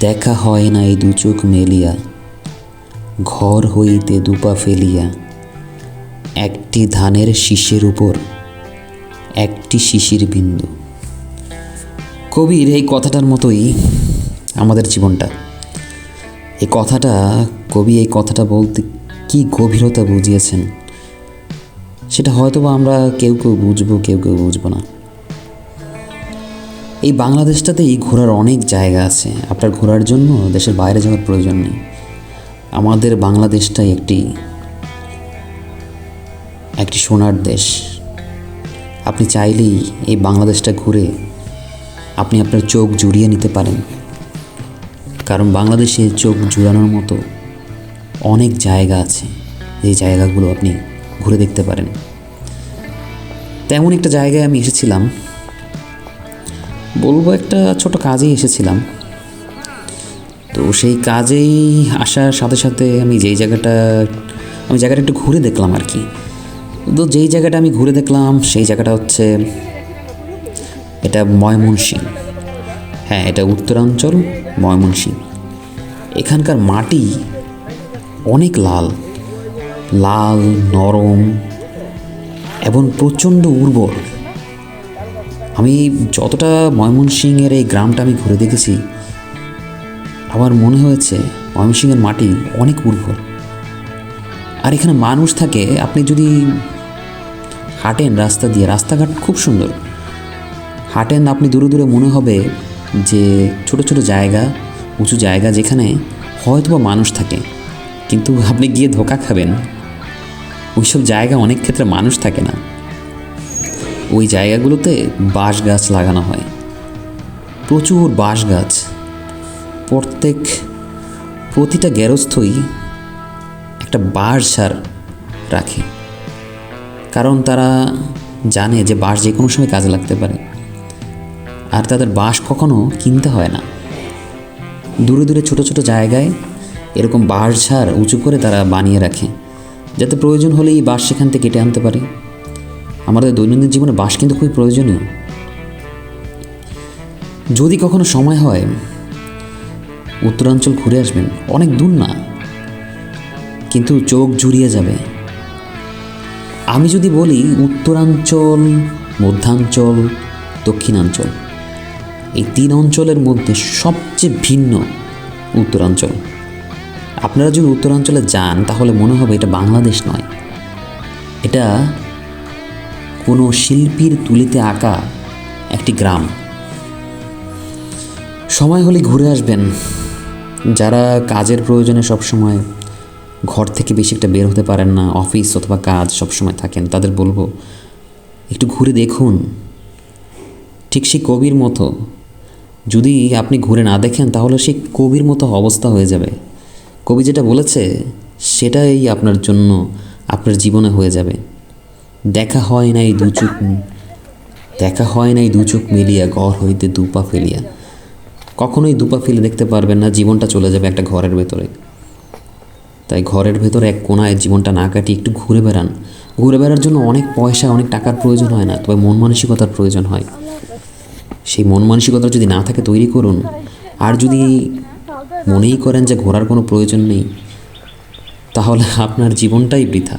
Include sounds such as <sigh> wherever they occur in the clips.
দেখা হয় নাই দু চোখ মেলিয়া। ঘর হইতে দুপা ফেলিয়া। একটি ধানের শীষের উপর, একটি শিশির বিন্দু। কবির এই কথাটার মতোই আমাদের জীবনটা। এই কথাটা, কবি এই কথাটা বলতে কি গভীরতা বুঝিয়েছেন, সেটা হয়তো বা আমরা কেউ কেউ বুঝব, কেউ কেউ বুঝব না। এই বাংলাদেশটাতেই ঘোরার অনেক জায়গা আছে। আপনার ঘোরার জন্য দেশের বাইরে যাওয়ার প্রয়োজন নেই। আমাদের বাংলাদেশটাই একটি একটি সোনার দেশ। আপনি চাইলেই এই বাংলাদেশটা ঘুরে আপনি আপনার চোখ জুড়িয়ে নিতে পারেন। কারণ বাংলাদেশে চোখ জুড়ানোর মতো অনেক জায়গা আছে। এই জায়গাগুলো আপনি ঘুরে দেখতে পারেন। তেমন একটা জায়গায় আমি এসেছিলাম। বলব একটা ছোট কাজেই এসেছিলাম। তো সেই কাজেই আসার সাথে সাথে আমি যেই জায়গাটা, আমি জায়গাটা একটু ঘুরে দেখলাম আর কি। তো যেই জায়গাটা আমি ঘুরে দেখলাম, সেই জায়গাটা হচ্ছে এটা ময়মনসিং। হ্যাঁ এটা উত্তরাঞ্চল, ময়মনসিং। এখানকার মাটি অনেক লাল লাল, নরম, এবং প্রচণ্ড উর্বর। আমি যতটা ময়মনসিংহের এই গ্রামটা আমি ঘুরে দেখেছি, আমার মনে হয়েছে ময়মনসিংহের মাটি অনেক উর্বর। আর এখানে মানুষ থাকে, আপনি যদি হাঁটেন রাস্তা দিয়ে, রাস্তাঘাট খুব সুন্দর। হাঁটেন, আপনি দূরে দূরে মনে হবে যে ছোট ছোট জায়গা, উঁচু জায়গা যেখানে হয়তো বা মানুষ থাকে, কিন্তু আপনি গিয়ে ধোকা খাবেন। ওইসব জায়গা অনেক ক্ষেত্রে মানুষ থাকে না। ওই জায়গাগুলোতে বাঁশ গাছ লাগানো হয়। প্রচুর বাঁশ গাছ প্রত্যেক, প্রতিটা গেরস্থই একটা বাঁশ সার রাখে। কারণ তারা জানে যে বাঁশ যে কোনো সময় কাজে লাগতে পারে। আর তাদের বাঁশ কখনো কিনতে হয় না। দূরে দূরে ছোট ছোট জায়গায় এরকম বাঁশ ঝাড় উঁচু করে তারা বানিয়ে রাখে। যাতে প্রয়োজন হলেই বাঁশ সেখান থেকে কেটে আনতে পারে। আমাদের দৈনন্দিন জীবনে বাস কিন্তু খুবই প্রয়োজনীয়। যদি কখনো সময় হয়, উত্তরাঞ্চল ঘুরে আসবেন, অনেক দূর না, কিন্তু চোখ জুড়িয়ে যাবে। আমি যদি বলি উত্তরাঞ্চল, মধ্যাঞ্চল, দক্ষিণাঞ্চল, এই তিন অঞ্চলের মধ্যে সবচেয়ে ভিন্ন উত্তরাঞ্চল। আপনারা যদি উত্তরাঞ্চলে যান, তাহলে মনে হবে এটা বাংলাদেশ নয়। এটা কোনো শিল্পীর তুলিতে আঁকা একটি গ্রাম। সময় হলে ঘুরে আসবেন। যারা কাজের প্রয়োজনে সবসময় ঘর থেকে বেশি একটা বের হতে পারেন না, অফিস অথবা কাজ সবসময় থাকেন, তাদের বলব, একটু ঘুরে দেখুন। ঠিক সেই কবির মতো। যদি আপনি ঘুরে না দেখেন, তাহলে সেই কবির মতো অবস্থা হয়ে যাবে। কবি যেটা বলেছে, সেটাই আপনার জন্য, আপনার জীবনে হয়ে যাবে। দেখা হয় নাই দু চোখ দেখা হয় নাই দু চোখ মিলিয়া ঘর হইতে দুপা ফেলিয়া। কখনোই দুপা ফেলে দেখতে পারবেন না, জীবনটা চলে যাবে একটা ঘরের ভেতরে। তাই ঘরের ভেতরে এক কোনায় জীবনটা না কাটিয়ে একটু ঘুরে বেড়ান। ঘুরে বেড়ার জন্য অনেক পয়সা, অনেক টাকার প্রয়োজন হয় না, তবে মন মানসিকতার প্রয়োজন হয়। সেই মন মানসিকতা যদি না থাকে তৈরি করুন। আর যদি মনেই করেন যে ঘোরার কোনো প্রয়োজন নেই, তাহলে আপনার জীবনটাই বৃথা।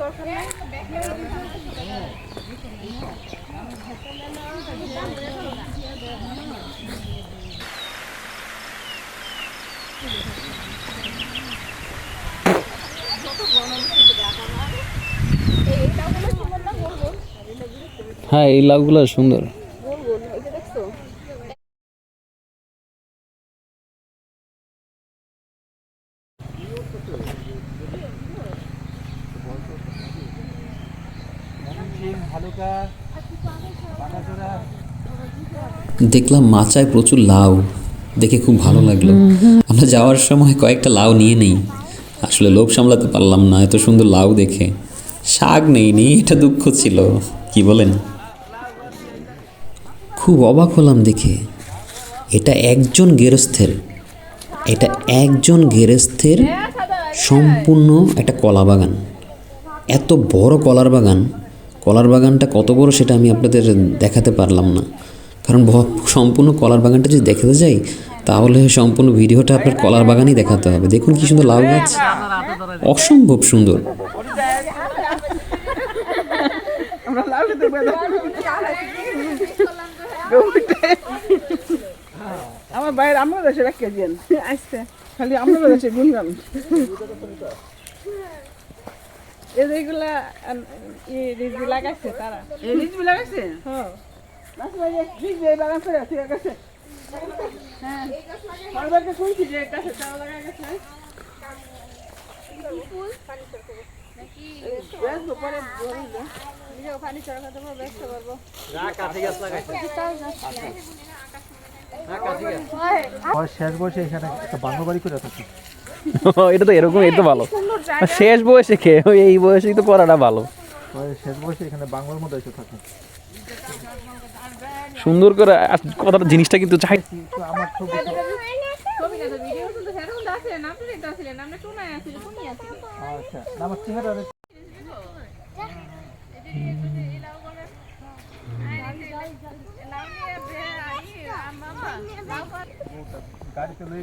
দরকার হ্যাঁ এই লাউগুলো সুন্দর গোল গোল ওই যে দেখছ দেখলাম মাচায় প্রচুর লাউ। দেখে খুব ভালো লাগল। আমরা যাওয়ার সময় কয়েকটা লাউ নিয়ে নেই। আসলে লোভ সামলাতে পারলাম না, এত সুন্দর লাউ দেখে। শাক নেইনি এটা দুঃখ ছিল। কি বলেন? খুব অবাক হলাম দেখে। এটা একজন গেরস্থের। এটা একজন গেরস্থের সম্পূর্ণ একটা কলা বাগান। এত বড় কলার বাগান। কলার বাগানটা কত বড় সেটা আমি আপনাদের দেখাতে পারলাম না। কারণ ভ- সম্পূর্ণ কলার বাগানটা যদি দেখাতে যাই তাহলে সম্পূর্ণ ভিডিওটা আপনার কলার বাগানই দেখাতে হবে। দেখুন কি সুন্দর লাউ গাছ। অসম্ভব সুন্দর। আমরা বাইরে আমরা দেশে রাখিয়ে দিন আসতে খালি আমরা দেশে গুনগান। এই যেগুলা রিজবি লাগাইছে তারা। এই রিজবি লাগাইছে হ্যাঁ। রিজবি বাগান করে ঠিক আছে হ্যাঁ। সবাইকে শুনছি যে কাছে তারা লাগা গেছে। পরে বলব নিজেও পানি পারব শেষ বয়সে এখানে একটা বাংলা বাড়ি করে থাকি <laughs> এটা তো এরকম এটা ভালো। শেষ বয়সে খেয়ে ওই এই বয়সেই তো করাটা ভালো। ওই শেষ বয়সে এখানে বাংলার মধ্যে এসে থাকে। সুন্দর করে আর কথাটা জিনিসটা কিন্তু চাই। তো আমার ছবি আচ্ছা আমার চেহারা গাড়ি চলে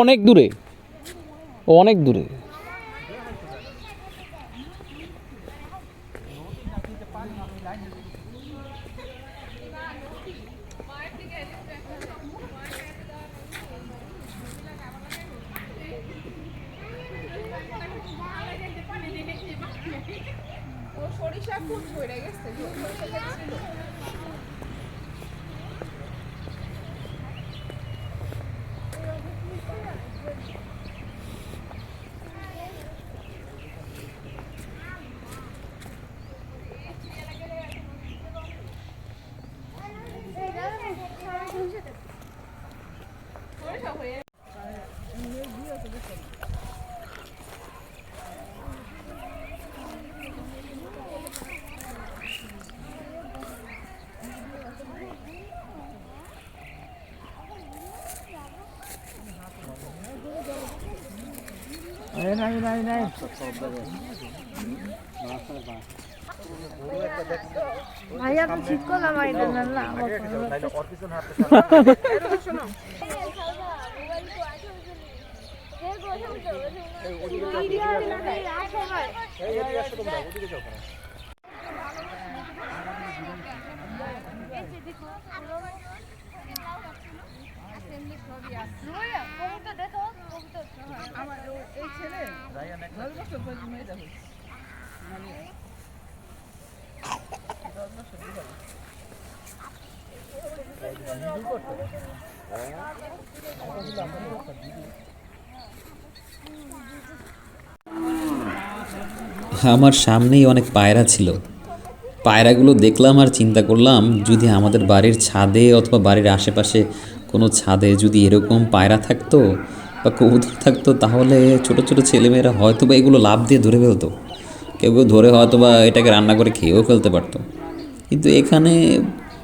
অনেক দূরে অনেক দূরে। সরিষা খুব ঝরে গেছে নাই নাই নাই ভাইয়া তো ঠিক করলাম এটা না না আমার মানে সামনেই অনেক পায়রা ছিল। পায়রাগুলো দেখলাম আর চিন্তা করলাম, যদি আমাদের বাড়ির ছাদে অথবা বাড়ির আশেপাশে কোনো ছাদে যদি এরকম পায়রা থাকতো বা কবুতর থাকতো, তাহলে ছোট ছোট ছেলেমেয়েরা হয়তো বা এগুলো লাভ দিয়ে ধরে ফেলতো। কেউ কেউ ধরে হয়তো বা এটাকে রান্না করে খেয়েও ফেলতে পারতো। কিন্তু এখানে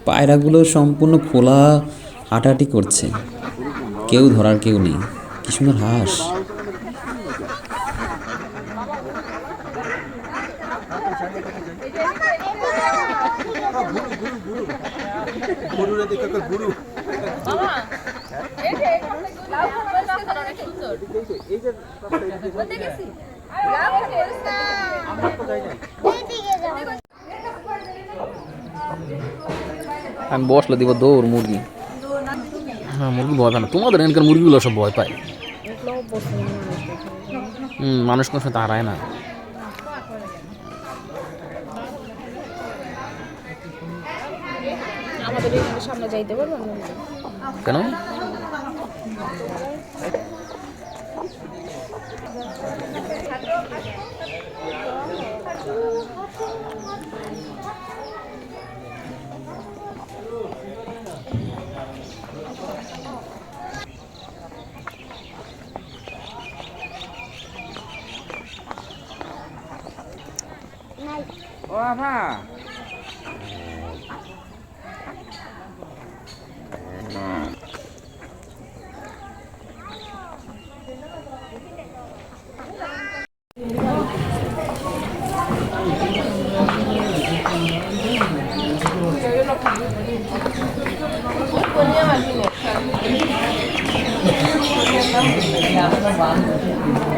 পায়রাগুলো সম্পূর্ণ খোলা হাঁটাহাঁটি করছে। কেউ ধরার কেউ নেই। কি সুন্দর হাঁস। আমি বসলে দিব দৌড় মুরগি। হ্যাঁ মুরগি ভয় পায় না। তোমাদের এখানকার মুরগিগুলো সব ভয় পায়। হুম মানুষ কোনো যাইতে পারব না? কেন? ও আফা পাঁচটা কিছু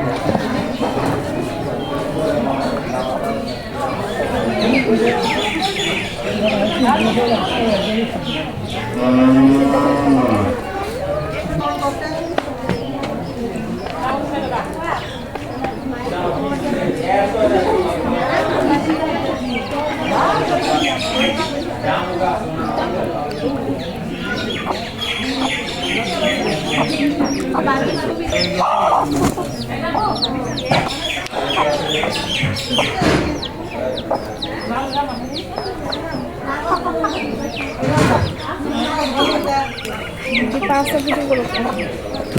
করে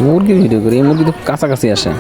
মুরগির ভিডিও করি মুরগি তো কাছাকাছি আসে।